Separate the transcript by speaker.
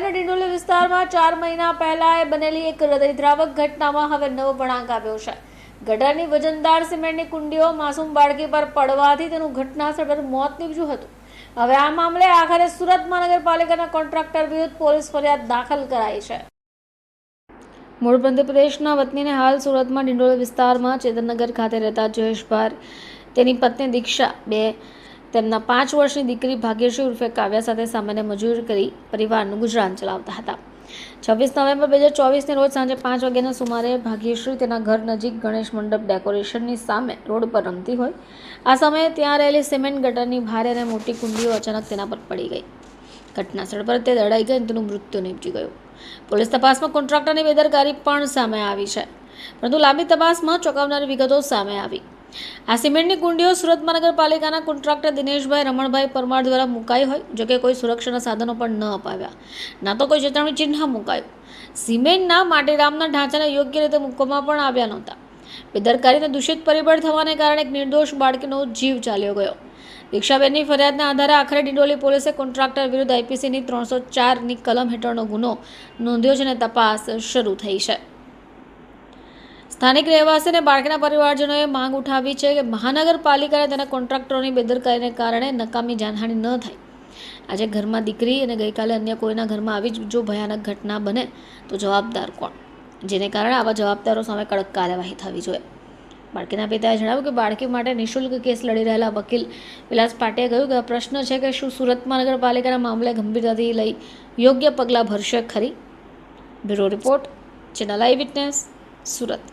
Speaker 1: ડિંડોલી વિસ્તારમાં ચાર મહિના પહેલા બનેલી એક હૃદયદ્રાવક ઘટનામાં હવે નવો વળાંક આવ્યો છે. ગટરની વજનદાર સિમેન્ટની કુંડીઓ માસૂમ બાળકી પર પડવાથી તેનું ઘટનાસ્થળ પર મોત નીપજ્યું હતું. હવે આ મામલે આખરે સુરત મહાનગરપાલિકાના કોન્ટ્રાક્ટર વિરુદ્ધ પોલીસ ફરિયાદ દાખલ કરાઈ છે. મૂળ મધ્યપ્રદેશના વતનીને હાલ સુરતમાં ડિંડોલી વિસ્તારમાં ચેતનનગર ખાતે રહેતા જયેશભાર તેની પત્ની દીક્ષા બે તેમના પાંચ વર્ષની દીકરી ભાગ્યશ્રી ઉર્ફે કાવ્યા સાથે સામાન્ય મજૂરી કરી પરિવારનું ગુજરાન ચલાવતા હતા. છવ્વીસ નવેમ્બર બે હજાર ચોવીસની રોજ સાંજે પાંચ વાગ્યાના સુમારે ભાગ્યશ્રી તેના ઘર નજીક ગણેશ મંડપ ડેકોરેશનની સામે રોડ પર રમતી હોય. આ સમયે ત્યાં રહેલી સિમેન્ટ ગટરની ભારે અને મોટી કુંડીઓ અચાનક તેના પર પડી ગઈ. ઘટના સ્થળ પર તે દડાઈ ગઈ તેનું મૃત્યુ નીપજી ગયું. પોલીસ તપાસમાં કોન્ટ્રાક્ટરની બેદરકારી પણ સામે આવી છે. પરંતુ લાંબી તપાસમાં ચોંકાવનારી વિગતો સામે આવી. આ સિમેન્ટની કુંડીઓ સુરત મહાનગરપાલિકાના કોન્ટ્રાક્ટર દિનેશભાઈ રમણભાઈ પરમાર દ્વારા મુકાઈ હોય જોકે કોઈ સુરક્ષાના સાધનો પણ ન અપાવ્યા. ના તો કોઈ ચેતવણી ચિહ્ન મુકાયું. સિમેન્ટના માટીરામના ઢાંચાને યોગ્ય રીતે મૂકવામાં પણ આવ્યા નહોતા. બેદરકારીને દૂષિત પરિબળ થવાને કારણે એક નિર્દોષ બાળકીનો જીવ ચાલ્યો ગયો. દીક્ષાબેનની ફરિયાદના આધારે આખરે ડિંડોલી પોલીસે કોન્ટ્રાક્ટર વિરુદ્ધ આઈપીસીની ત્રણસો ચારની કલમ હેઠળનો ગુનો નોંધ્યો છે અને તપાસ શરૂ થઈ છે. સ્થાનિક રહેવાસી અને બાળકના પરિવારજનોએ માંગ ઉઠાવી છે કે મહાનગરપાલિકા તેના કોન્ટ્રાક્ટરોની બેદરકારીને કારણે નકામી જાનહાનિ ન થાય. આજે ઘરમાં દીકરી અને ગઈકાલે અન્ય કોઈના ઘરમાં આવી જ જો ભયાનક ઘટના બને તો જવાબદાર કોણ? જેને કારણે આવા જવાબદારો સામે કડક કાર્યવાહી થવી જોઈએ. બાળકીના પિતાએ જણાવ્યું કે બાળકી માટે નિઃશુલ્ક કેસ લડી રહેલા વકીલ વિલાસ પાટીએ કહ્યું કે આ પ્રશ્ન છે કે શું સુરત મહાનગરપાલિકાના મામલે ગંભીરતાથી લઈ યોગ્ય પગલાં ભરશે ખરી? Bureau report, channel I witness, Surat.